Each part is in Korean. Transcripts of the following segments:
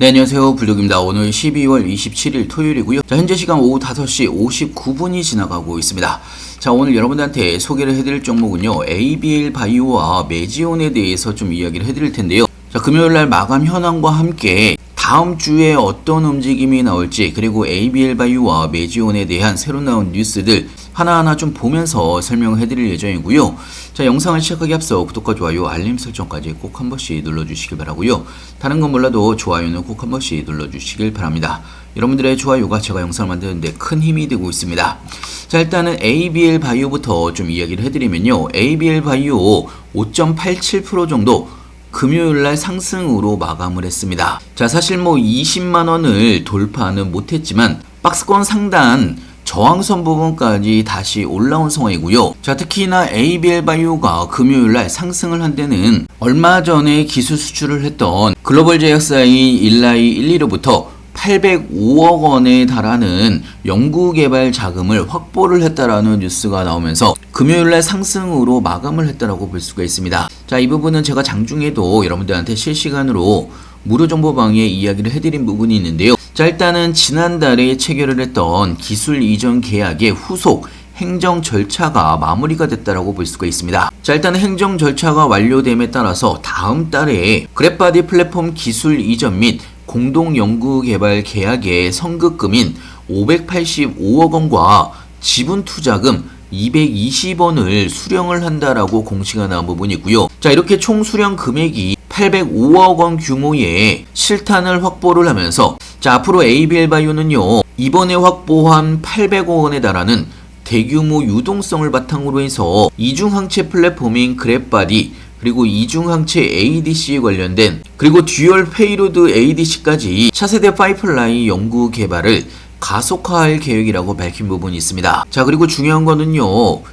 네, 안녕하세요. 불독입니다. 오늘 12월 27일 토요일이고요. 자, 현재 시간 오후 5시 59분이 지나가고 있습니다. 자, 오늘 여러분들한테 소개를 해드릴 종목은요. ABL 바이오와 메지온에 대해서 좀 이야기를 해드릴 텐데요. 자, 금요일 날 마감 현황과 함께 다음 주에 어떤 움직임이 나올지 그리고 ABL 바이오와 메지온에 대한 새로 나온 뉴스들 하나하나 좀 보면서 설명을 해드릴 예정이고요. 자, 영상을 시작하기 앞서 구독과 좋아요, 알림 설정까지 꼭 한 번씩 눌러 주시길 바라고요. 다른 건 몰라도 좋아요는 꼭 한 번씩 눌러 주시길 바랍니다. 여러분들의 좋아요가 제가 영상을 만드는데 큰 힘이 되고 있습니다. 자, 일단은 ABL 바이오부터 좀 이야기를 해드리면요. ABL 바이오 5.87% 정도 금요일 날 상승으로 마감을 했습니다. 자, 사실 뭐 20만 원을 돌파는 못했지만 박스권 상단 저항선 부분까지 다시 올라온 상황이고요. 자, 특히나 ABL 바이오가 금요일 날 상승을 한 데는 얼마 전에 기술 수출을 했던 글로벌 제약사인 일라이 1, 2로부터 805억 원에 달하는 연구개발 자금을 확보를 했다라는 뉴스가 나오면서 금요일날 상승으로 마감을 했다라고 볼 수가 있습니다. 자, 이 부분은 제가 장중에도 여러분들한테 실시간으로 무료 정보방에 이야기를 해드린 부분이 있는데요. 자, 일단은 지난달에 체결을 했던 기술 이전 계약의 후속 행정 절차가 마무리가 됐다라고 볼 수가 있습니다. 자, 일단 행정 절차가 완료됨에 따라서 다음 달에 그랩바디 플랫폼 기술 이전 및 공동 연구 개발 계약의 선급금인 585억 원과 지분 투자금 220원을 수령을 한다라고 공시가 나온 부분이 있고요. 자, 이렇게 총 수령 금액이 805억 원 규모의 실탄을 확보를 하면서 자, 앞으로 ABL 바이오는요. 이번에 확보한 800억 원에 달하는 대규모 유동성을 바탕으로 해서 이중항체 플랫폼인 그랩바디 그리고 이중항체 ADC에 관련된 그리고 듀얼 페이로드 ADC까지 차세대 파이프라인 연구 개발을 가속화할 계획이라고 밝힌 부분이 있습니다. 자, 그리고 중요한 거는요.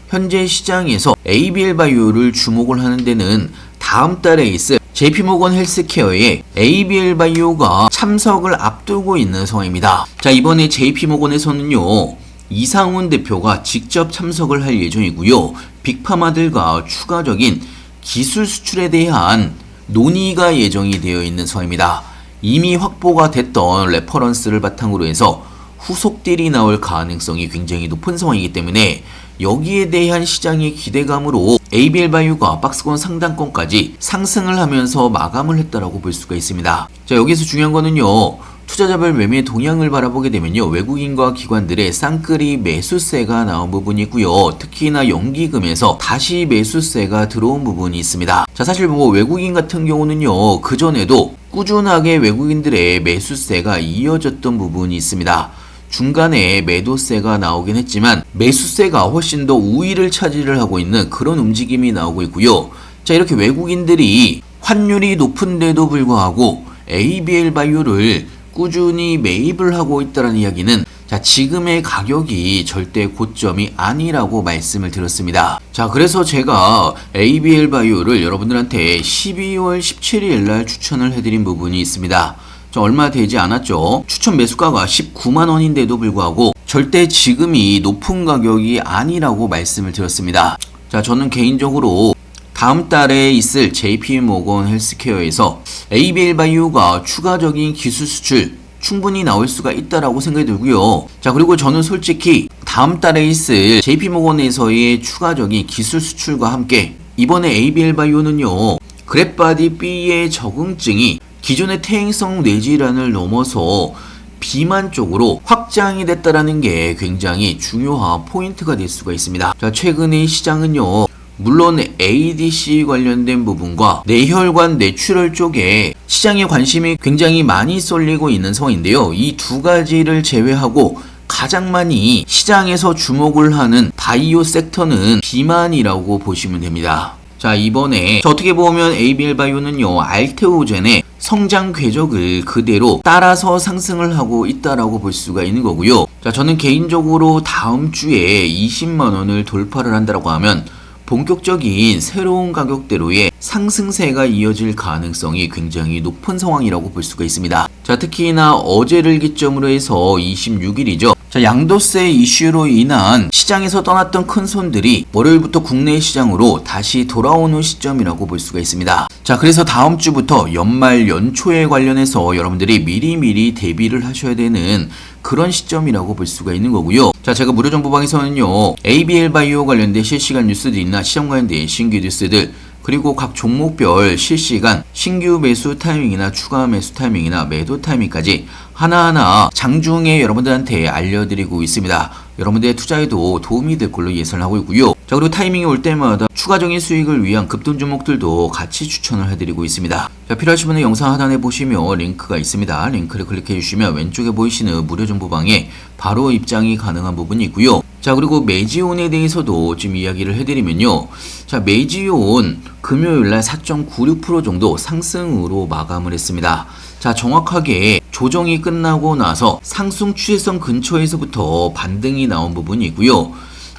현재 시장에서 ABL 바이오를 주목을 하는 데는 다음 달에 있을 JP모건 헬스케어의 ABL 바이오가 참석을 앞두고 있는 상황입니다. 자, 이번에 JP모건에서는요. 이상훈 대표가 직접 참석을 할 예정이고요. 빅파마들과 추가적인 기술 수출에 대한 논의가 예정이 되어 있는 상황입니다. 이미 확보가 됐던 레퍼런스를 바탕으로 해서 후속딜이 나올 가능성이 굉장히 높은 상황이기 때문에 여기에 대한 시장의 기대감으로 ABL 바이오가 박스권 상단권까지 상승을 하면서 마감을 했다라고 볼 수가 있습니다. 자, 여기서 중요한 거는요. 투자자별 매매 동향을 바라보게 되면요. 외국인과 기관들의 쌍끌이 매수세가 나온 부분이 있고요. 특히나 연기금에서 다시 매수세가 들어온 부분이 있습니다. 자, 사실 뭐 외국인 같은 경우는요. 그전에도 꾸준하게 외국인들의 매수세가 이어졌던 부분이 있습니다. 중간에 매도세가 나오긴 했지만 매수세가 훨씬 더 우위를 차지를 하고 있는 그런 움직임이 나오고 있고요. 자, 이렇게 외국인들이 환율이 높은데도 불구하고 ABL 바이오를 꾸준히 매입을 하고 있다는 이야기는 자, 지금의 가격이 절대 고점이 아니라고 말씀을 드렸습니다. 자, 그래서 제가 ABL 바이오를 여러분들한테 12월 17일 날 추천을 해드린 부분이 있습니다. 저 얼마 되지 않았죠. 추천 매수가가 19만 원인데도 불구하고 절대 지금이 높은 가격이 아니라고 말씀을 드렸습니다. 자, 저는 개인적으로 다음 달에 있을 JP 모건 헬스케어에서 ABL 바이오가 추가적인 기술 수출 충분히 나올 수가 있다라고 생각이 들고요. 자, 그리고 저는 솔직히 다음 달에 있을 JP 모건에서의 추가적인 기술 수출과 함께 이번에 ABL 바이오는요. 그랩바디 B의 적응증이 기존의 퇴행성 뇌질환을 넘어서 비만 쪽으로 확장이 됐다라는 게 굉장히 중요한 포인트가 될 수가 있습니다. 자, 최근의 시장은요. 물론 ADC 관련된 부분과 뇌혈관 내추럴 쪽에 시장의 관심이 굉장히 많이 쏠리고 있는 상황인데요. 이 두 가지를 제외하고 가장 많이 시장에서 주목을 하는 바이오 섹터는 비만이라고 보시면 됩니다. 자, 이번에 어떻게 보면 ABL 바이오는요, 알테오젠의 성장 궤적을 그대로 따라서 상승을 하고 있다라고 볼 수가 있는 거고요. 자, 저는 개인적으로 다음 주에 20만 원을 돌파를 한다라고 하면 본격적인 새로운 가격대로의 상승세가 이어질 가능성이 굉장히 높은 상황이라고 볼 수가 있습니다. 자, 특히나 어제를 기점으로 해서 26일이죠. 자, 양도세 이슈로 인한 시장에서 떠났던 큰 손들이 월요일부터 국내 시장으로 다시 돌아오는 시점이라고 볼 수가 있습니다. 자, 그래서 다음 주부터 연말 연초에 관련해서 여러분들이 미리미리 대비를 하셔야 되는 그런 시점이라고 볼 수가 있는 거고요. 자, 제가 무료 정보방에서는요, ABL 바이오 관련된 실시간 뉴스들이나 시장 관련된 신규 뉴스들, 그리고 각 종목별 실시간 신규 매수 타이밍이나 추가 매수 타이밍이나 매도 타이밍까지 하나하나 장중에 여러분들한테 알려드리고 있습니다. 여러분들의 투자에도 도움이 될 걸로 예상하고 있고요. 자 그리고 타이밍이 올 때마다 추가적인 수익을 위한 급등 종목들도 같이 추천을 해드리고 있습니다. 자 필요하신 분은 영상 하단에 보시면 링크가 있습니다. 링크를 클릭해 주시면 왼쪽에 보이시는 무료 정보방에 바로 입장이 가능한 부분이 있고요. 자 그리고 매지온에 대해서도 좀 이야기를 해드리면요. 자 매지온 금요일날 4.96% 정도 상승으로 마감을 했습니다. 자 정확하게 조정이 끝나고 나서 상승 추세선 근처에서부터 반등이 나온 부분이고요.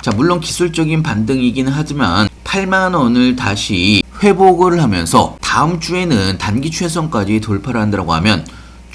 자 물론 기술적인 반등이긴 하지만 8만 원을 다시 회복을 하면서 다음 주에는 단기 추세선까지 돌파를 한다고 하면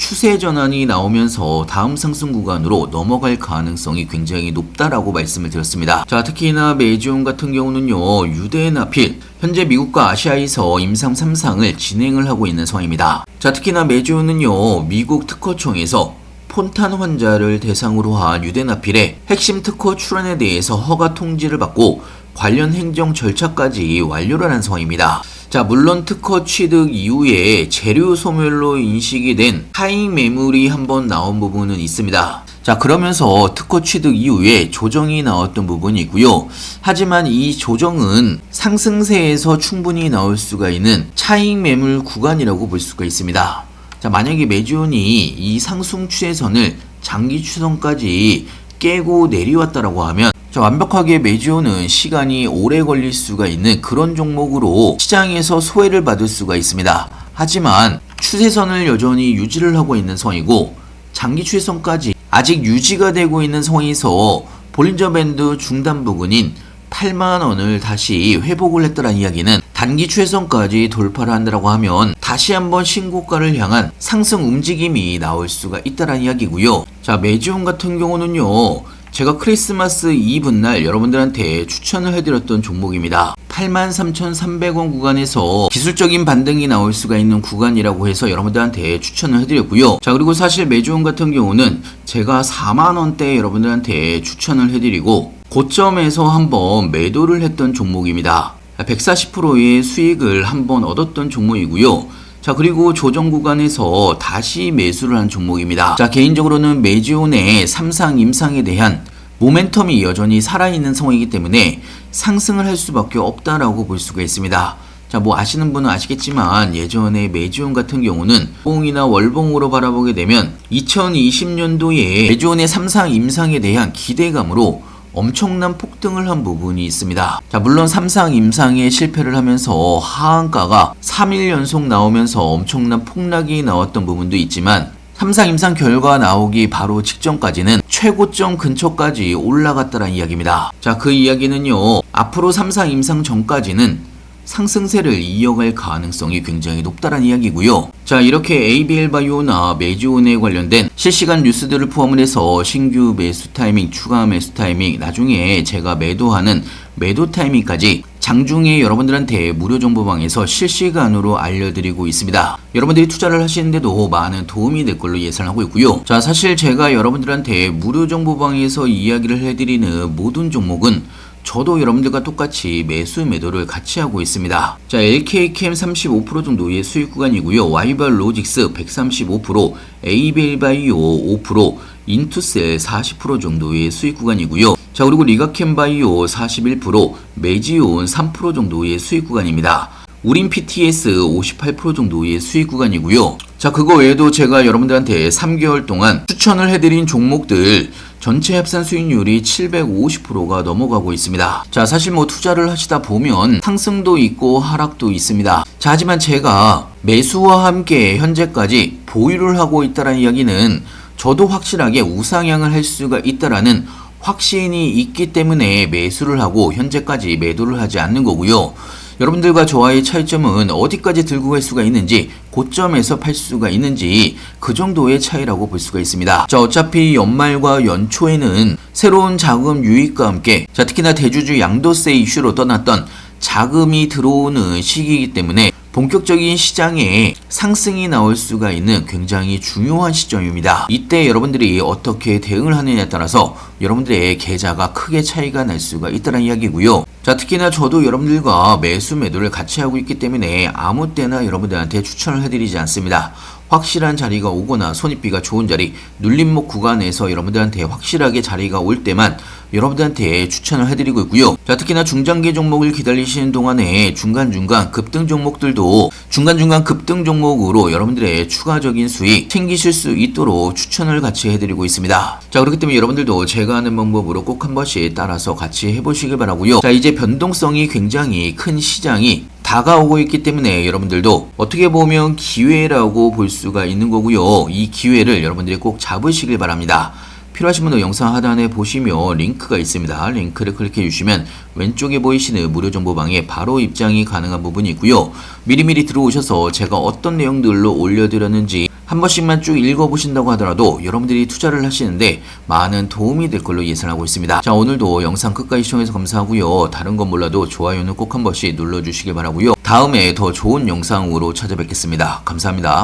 추세 전환이 나오면서 다음 상승 구간으로 넘어갈 가능성이 굉장히 높다라고 말씀을 드렸습니다. 자, 특히나 메지온 같은 경우는요, 유대나필, 현재 미국과 아시아에서 임상 3상을 진행을 하고 있는 상황입니다. 자, 특히나 메지온은요, 미국 특허청에서 폰탄 환자를 대상으로 한 유대나필의 핵심 특허 출원에 대해서 허가 통지를 받고 관련 행정 절차까지 완료를 한 상황입니다. 자, 물론 특허 취득 이후에 재료 소멸로 인식이 된 하익 매물이 한번 나온 부분은 있습니다. 자, 그러면서 특허 취득 이후에 조정이 나왔던 부분이 있고요. 하지만 이 조정은 상승세에서 충분히 나올 수가 있는 차익 매물 구간이라고 볼 수가 있습니다. 자, 만약에 매주온이 이 상승 추세선을 장기 추선까지 깨고 내려왔다라고 하면 자, 완벽하게 매주오는 시간이 오래 걸릴 수가 있는 그런 종목으로 시장에서 소외를 받을 수가 있습니다. 하지만 추세선을 여전히 유지를 하고 있는 상황이고 장기 추세선까지 아직 유지가 되고 있는 상황에서 볼린저 밴드 중단 부근인 8만 원을 다시 회복을 했다는 이야기는 단기 추세선까지 돌파를 한다고 하면 다시 한번 신고가를 향한 상승 움직임이 나올 수가 있다는 이야기고요. 자, 매지온 같은 경우는요. 제가 크리스마스 이브 날 여러분들한테 추천을 해드렸던 종목입니다. 83,300원 구간에서 기술적인 반등이 나올 수가 있는 구간이라고 해서 여러분들한테 추천을 해드렸고요. 자 그리고 사실 매주원 같은 경우는 제가 4만원대 여러분들한테 추천을 해드리고 고점에서 한번 매도를 했던 종목입니다. 140%의 수익을 한번 얻었던 종목이고요. 자 그리고 조정 구간에서 다시 매수를 한 종목입니다. 자 개인적으로는 메지온의 삼상 임상에 대한 모멘텀이 여전히 살아있는 상황이기 때문에 상승을 할 수밖에 없다라고 볼 수가 있습니다. 자, 뭐 아시는 분은 아시겠지만 예전에 메지온 같은 경우는 봉이나 월봉으로 바라보게 되면 2020년도에 메지온의 삼상 임상에 대한 기대감으로 엄청난 폭등을 한 부분이 있습니다. 자, 물론 삼상 임상에 실패를 하면서 하한가가 3일 연속 나오면서 엄청난 폭락이 나왔던 부분도 있지만 삼상 임상 결과 나오기 바로 직전까지는 최고점 근처까지 올라갔다는 이야기입니다. 자, 그 이야기는요. 앞으로 삼상 임상 전까지는 상승세를 이어갈 가능성이 굉장히 높다는 이야기고요. 자, 이렇게 ABL 바이오나 메지온에 관련된 실시간 뉴스들을 포함을 해서 신규 매수 타이밍, 추가 매수 타이밍, 나중에 제가 매도하는 매도 타이밍까지 장중에 여러분들한테 무료 정보방에서 실시간으로 알려드리고 있습니다. 여러분들이 투자를 하시는데도 많은 도움이 될 걸로 예상하고 있고요. 자, 사실 제가 여러분들한테 무료 정보방에서 이야기를 해드리는 모든 종목은 저도 여러분들과 똑같이 매수 매도를 같이 하고 있습니다. 자, LK캠 35% 정도의 수익 구간이고요. 와이벌 로직스 135%, 에이벨바이오 5%, 인투셀 40% 정도의 수익 구간이고요. 자, 그리고 리가캠 바이오 41%, 메지온 3% 정도의 수익 구간입니다. 우린 PTS 58% 정도의 수익 구간이고요. 자, 그거 외에도 제가 여러분들한테 3개월 동안 추천을 해드린 종목들 전체 합산 수익률이 750%가 넘어가고 있습니다. 자, 사실 뭐 투자를 하시다 보면 상승도 있고 하락도 있습니다. 자, 하지만 제가 매수와 함께 현재까지 보유를 하고 있다는 이야기는 저도 확실하게 우상향을 할 수가 있다라는 확신이 있기 때문에 매수를 하고 현재까지 매도를 하지 않는 거고요. 여러분들과 저와의 차이점은 어디까지 들고 갈 수가 있는지 고점에서 팔 수가 있는지 그 정도의 차이라고 볼 수가 있습니다. 자, 어차피 연말과 연초에는 새로운 자금 유입과 함께 자, 특히나 대주주 양도세 이슈로 떠났던 자금이 들어오는 시기이기 때문에 본격적인 시장에 상승이 나올 수가 있는 굉장히 중요한 시점입니다. 이때 여러분들이 어떻게 대응을 하느냐에 따라서 여러분들의 계좌가 크게 차이가 날 수가 있다는 이야기고요. 자, 특히나 저도 여러분들과 매수 매도를 같이 하고 있기 때문에 아무 때나 여러분들한테 추천을 해드리지 않습니다. 확실한 자리가 오거나 손익비가 좋은 자리, 눌림목 구간에서 여러분들한테 확실하게 자리가 올 때만 여러분들한테 추천을 해드리고 있고요. 자, 특히나 중장기 종목을 기다리시는 동안에 중간중간 급등 종목들도 중간중간 급등 종목으로 여러분들의 추가적인 수익 챙기실 수 있도록 추천을 같이 해드리고 있습니다. 자, 그렇기 때문에 여러분들도 제가 하는 방법으로 꼭 한 번씩 따라서 같이 해보시길 바라고요. 자, 이제 변동성이 굉장히 큰 시장이 다가오고 있기 때문에 여러분들도 어떻게 보면 기회라고 볼 수가 있는 거고요. 이 기회를 여러분들이 꼭 잡으시길 바랍니다. 필요하신 분은 영상 하단에 보시면 링크가 있습니다. 링크를 클릭해 주시면 왼쪽에 보이시는 무료 정보방에 바로 입장이 가능한 부분이 있고요. 미리미리 들어오셔서 제가 어떤 내용들로 올려드렸는지 한 번씩만 쭉 읽어보신다고 하더라도 여러분들이 투자를 하시는데 많은 도움이 될 걸로 예상하고 있습니다. 자, 오늘도 영상 끝까지 시청해서 감사하고요. 다른 건 몰라도 좋아요는 꼭 한 번씩 눌러주시길 바라고요. 다음에 더 좋은 영상으로 찾아뵙겠습니다. 감사합니다.